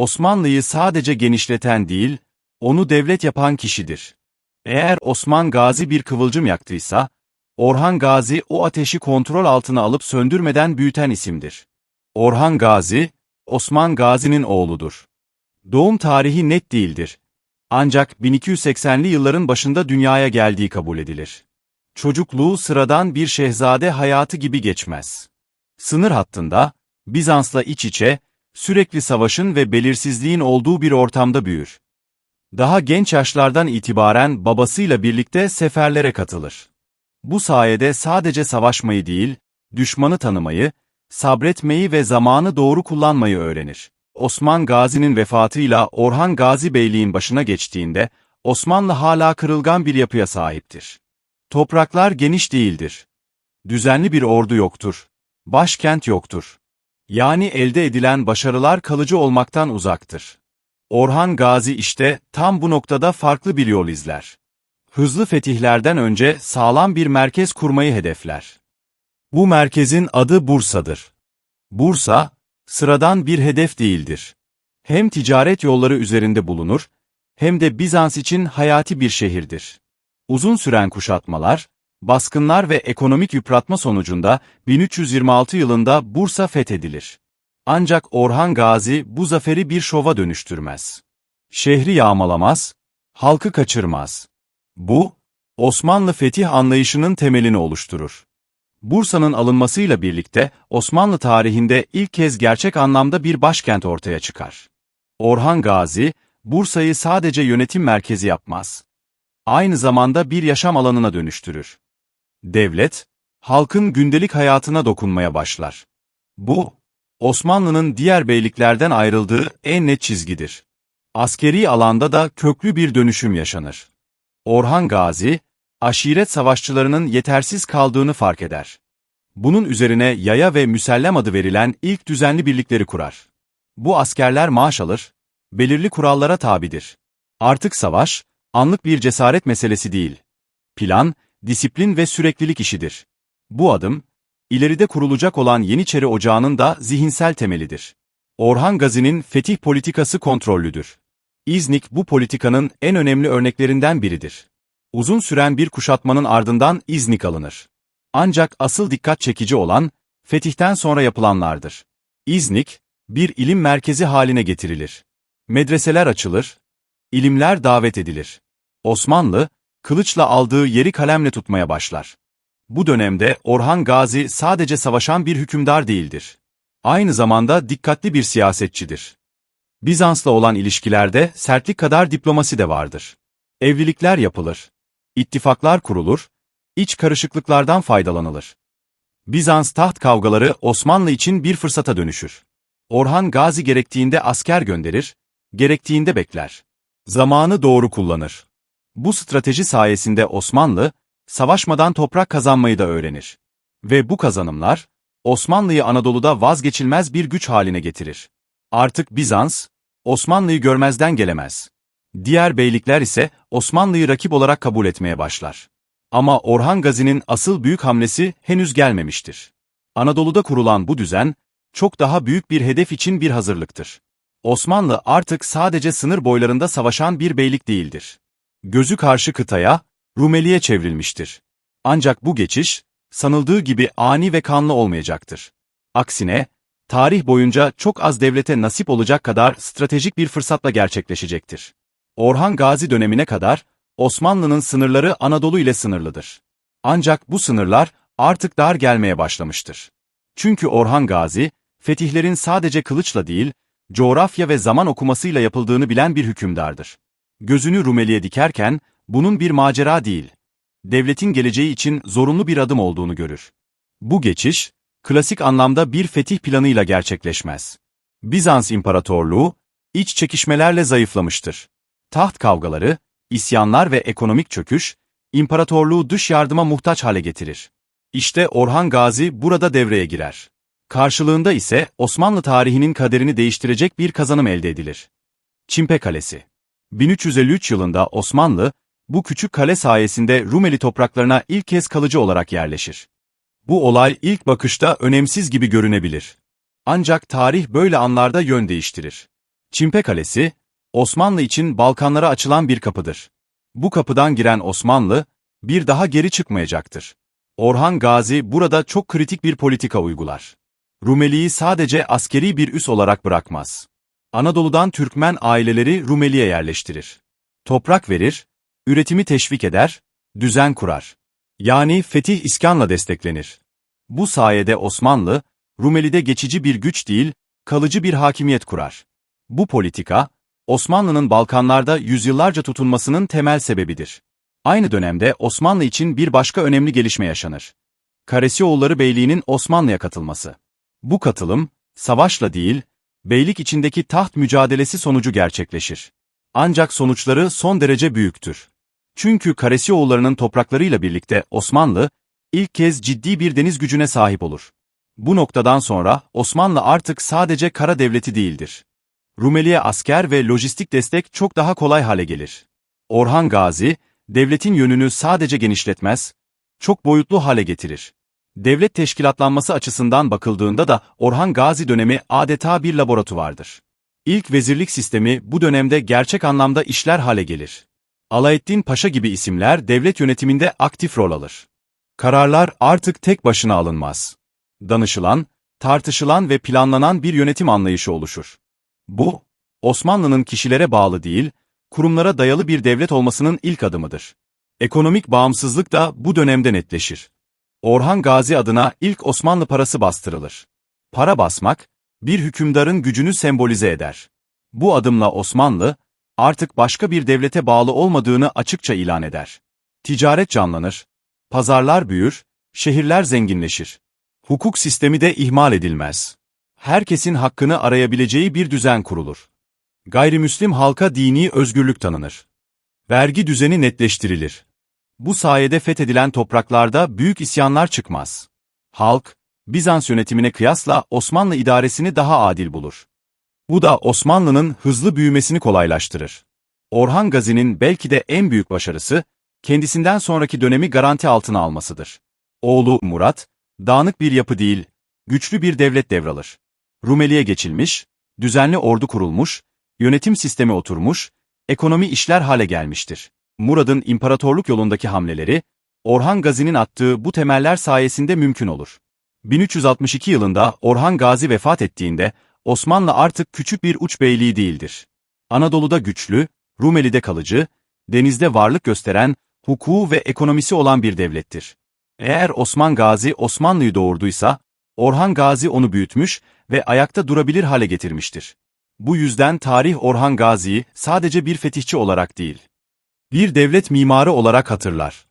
Osmanlı'yı sadece genişleten değil, onu devlet yapan kişidir. Eğer Osman Gazi bir kıvılcım yaktıysa, Orhan Gazi o ateşi kontrol altına alıp söndürmeden büyüten isimdir. Orhan Gazi, Osman Gazi'nin oğludur. Doğum tarihi net değildir. Ancak 1280'li yılların başında dünyaya geldiği kabul edilir. Çocukluğu sıradan bir şehzade hayatı gibi geçmez. Sınır hattında, Bizans'la iç içe, sürekli savaşın ve belirsizliğin olduğu bir ortamda büyür. Daha genç yaşlardan itibaren babasıyla birlikte seferlere katılır. Bu sayede sadece savaşmayı değil, düşmanı tanımayı, sabretmeyi ve zamanı doğru kullanmayı öğrenir. Osman Gazi'nin vefatıyla Orhan Gazi Beyliğin başına geçtiğinde, Osmanlı hala kırılgan bir yapıya sahiptir. Topraklar geniş değildir. Düzenli bir ordu yoktur. Başkent yoktur. Yani elde edilen başarılar kalıcı olmaktan uzaktır. Orhan Gazi işte tam bu noktada farklı bir yol izler. Hızlı fetihlerden önce sağlam bir merkez kurmayı hedefler. Bu merkezin adı Bursa'dır. Bursa, sıradan bir hedef değildir. Hem ticaret yolları üzerinde bulunur, hem de Bizans için hayati bir şehirdir. Uzun süren kuşatmalar, baskınlar ve ekonomik yıpratma sonucunda 1326 yılında Bursa fethedilir. Ancak Orhan Gazi bu zaferi bir şova dönüştürmez. Şehri yağmalamaz, halkı kaçırmaz. Bu, Osmanlı fetih anlayışının temelini oluşturur. Bursa'nın alınmasıyla birlikte Osmanlı tarihinde ilk kez gerçek anlamda bir başkent ortaya çıkar. Orhan Gazi, Bursa'yı sadece yönetim merkezi yapmaz. Aynı zamanda bir yaşam alanına dönüştürür. Devlet, halkın gündelik hayatına dokunmaya başlar. Bu, Osmanlı'nın diğer beyliklerden ayrıldığı en net çizgidir. Askeri alanda da köklü bir dönüşüm yaşanır. Orhan Gazi, aşiret savaşçılarının yetersiz kaldığını fark eder. Bunun üzerine yaya ve müsellem adı verilen ilk düzenli birlikleri kurar. Bu askerler maaş alır, belirli kurallara tabidir. Artık savaş, anlık bir cesaret meselesi değil. Plan, disiplin ve süreklilik işidir. Bu adım, ileride kurulacak olan Yeniçeri Ocağı'nın da zihinsel temelidir. Orhan Gazi'nin fetih politikası kontrollüdür. İznik bu politikanın en önemli örneklerinden biridir. Uzun süren bir kuşatmanın ardından İznik alınır. Ancak asıl dikkat çekici olan, fetihten sonra yapılanlardır. İznik, bir ilim merkezi haline getirilir. Medreseler açılır, ilimler davet edilir. Osmanlı, kılıçla aldığı yeri kalemle tutmaya başlar. Bu dönemde Orhan Gazi sadece savaşan bir hükümdar değildir. Aynı zamanda dikkatli bir siyasetçidir. Bizans'la olan ilişkilerde sertlik kadar diplomasi de vardır. Evlilikler yapılır. ittifaklar kurulur, iç karışıklıklardan faydalanılır. Bizans taht kavgaları Osmanlı için bir fırsata dönüşür. Orhan Gazi gerektiğinde asker gönderir, gerektiğinde bekler. Zamanı doğru kullanır. Bu strateji sayesinde Osmanlı, savaşmadan toprak kazanmayı da öğrenir. Ve bu kazanımlar, Osmanlı'yı Anadolu'da vazgeçilmez bir güç haline getirir. Artık Bizans, Osmanlı'yı görmezden gelemez. Diğer beylikler ise Osmanlı'yı rakip olarak kabul etmeye başlar. Ama Orhan Gazi'nin asıl büyük hamlesi henüz gelmemiştir. Anadolu'da kurulan bu düzen, çok daha büyük bir hedef için bir hazırlıktır. Osmanlı artık sadece sınır boylarında savaşan bir beylik değildir. Gözü karşı kıtaya, Rumeli'ye çevrilmiştir. Ancak bu geçiş, sanıldığı gibi ani ve kanlı olmayacaktır. Aksine, tarih boyunca çok az devlete nasip olacak kadar stratejik bir fırsatla gerçekleşecektir. Orhan Gazi dönemine kadar, Osmanlı'nın sınırları Anadolu ile sınırlıdır. Ancak bu sınırlar artık dar gelmeye başlamıştır. Çünkü Orhan Gazi, fetihlerin sadece kılıçla değil, coğrafya ve zaman okumasıyla yapıldığını bilen bir hükümdardır. Gözünü Rumeli'ye dikerken, bunun bir macera değil, devletin geleceği için zorunlu bir adım olduğunu görür. Bu geçiş, klasik anlamda bir fetih planıyla gerçekleşmez. Bizans İmparatorluğu, iç çekişmelerle zayıflamıştır. Taht kavgaları, isyanlar ve ekonomik çöküş, imparatorluğu dış yardıma muhtaç hale getirir. İşte Orhan Gazi burada devreye girer. Karşılığında ise Osmanlı tarihinin kaderini değiştirecek bir kazanım elde edilir. Çimpe Kalesi 1353 yılında Osmanlı, bu küçük kale sayesinde Rumeli topraklarına ilk kez kalıcı olarak yerleşir. Bu olay ilk bakışta önemsiz gibi görünebilir. Ancak tarih böyle anlarda yön değiştirir. Çimpe Kalesi, Osmanlı için Balkanlara açılan bir kapıdır. Bu kapıdan giren Osmanlı, bir daha geri çıkmayacaktır. Orhan Gazi burada çok kritik bir politika uygular. Rumeli'yi sadece askeri bir üs olarak bırakmaz. Anadolu'dan Türkmen aileleri Rumeli'ye yerleştirir. Toprak verir, üretimi teşvik eder, düzen kurar. Yani fetih iskanla desteklenir. Bu sayede Osmanlı, Rumeli'de geçici bir güç değil, kalıcı bir hakimiyet kurar. Bu politika, Osmanlı'nın Balkanlarda yüzyıllarca tutunmasının temel sebebidir. Aynı dönemde Osmanlı için bir başka önemli gelişme yaşanır. Karesioğulları Beyliği'nin Osmanlı'ya katılması. Bu katılım, savaşla değil, beylik içindeki taht mücadelesi sonucu gerçekleşir. Ancak sonuçları son derece büyüktür. Çünkü Karesioğulları'nın topraklarıyla birlikte Osmanlı, ilk kez ciddi bir deniz gücüne sahip olur. Bu noktadan sonra Osmanlı artık sadece kara devleti değildir. Rumeli'ye asker ve lojistik destek çok daha kolay hale gelir. Orhan Gazi, devletin yönünü sadece genişletmez, çok boyutlu hale getirir. Devlet teşkilatlanması açısından bakıldığında da Orhan Gazi dönemi adeta bir laboratuvardır. İlk vezirlik sistemi bu dönemde gerçek anlamda işler hale gelir. Alaeddin Paşa gibi isimler devlet yönetiminde aktif rol alır. Kararlar artık tek başına alınmaz. Danışılan, tartışılan ve planlanan bir yönetim anlayışı oluşur. Bu, Osmanlı'nın kişilere bağlı değil, kurumlara dayalı bir devlet olmasının ilk adımıdır. Ekonomik bağımsızlık da bu dönemde netleşir. Orhan Gazi adına ilk Osmanlı parası bastırılır. Para basmak, bir hükümdarın gücünü sembolize eder. Bu adımla Osmanlı, artık başka bir devlete bağlı olmadığını açıkça ilan eder. Ticaret canlanır, pazarlar büyür, şehirler zenginleşir. Hukuk sistemi de ihmal edilmez. Herkesin hakkını arayabileceği bir düzen kurulur. Gayrimüslim halka dini özgürlük tanınır. Vergi düzeni netleştirilir. Bu sayede fethedilen topraklarda büyük isyanlar çıkmaz. Halk, Bizans yönetimine kıyasla Osmanlı idaresini daha adil bulur. Bu da Osmanlı'nın hızlı büyümesini kolaylaştırır. Orhan Gazi'nin belki de en büyük başarısı, kendisinden sonraki dönemi garanti altına almasıdır. Oğlu Murat, dağınık bir yapı değil, güçlü bir devlet devralır. Rumeli'ye geçilmiş, düzenli ordu kurulmuş, yönetim sistemi oturmuş, ekonomi işler hale gelmiştir. Murad'ın imparatorluk yolundaki hamleleri, Orhan Gazi'nin attığı bu temeller sayesinde mümkün olur. 1362 yılında Orhan Gazi vefat ettiğinde, Osmanlı artık küçük bir uç beyliği değildir. Anadolu'da güçlü, Rumeli'de kalıcı, denizde varlık gösteren, hukuku ve ekonomisi olan bir devlettir. Eğer Osman Gazi Osmanlı'yı doğurduysa, Orhan Gazi onu büyütmüş ve ayakta durabilir hale getirmiştir. Bu yüzden tarih Orhan Gazi'yi sadece bir fetihçi olarak değil, bir devlet mimarı olarak hatırlar.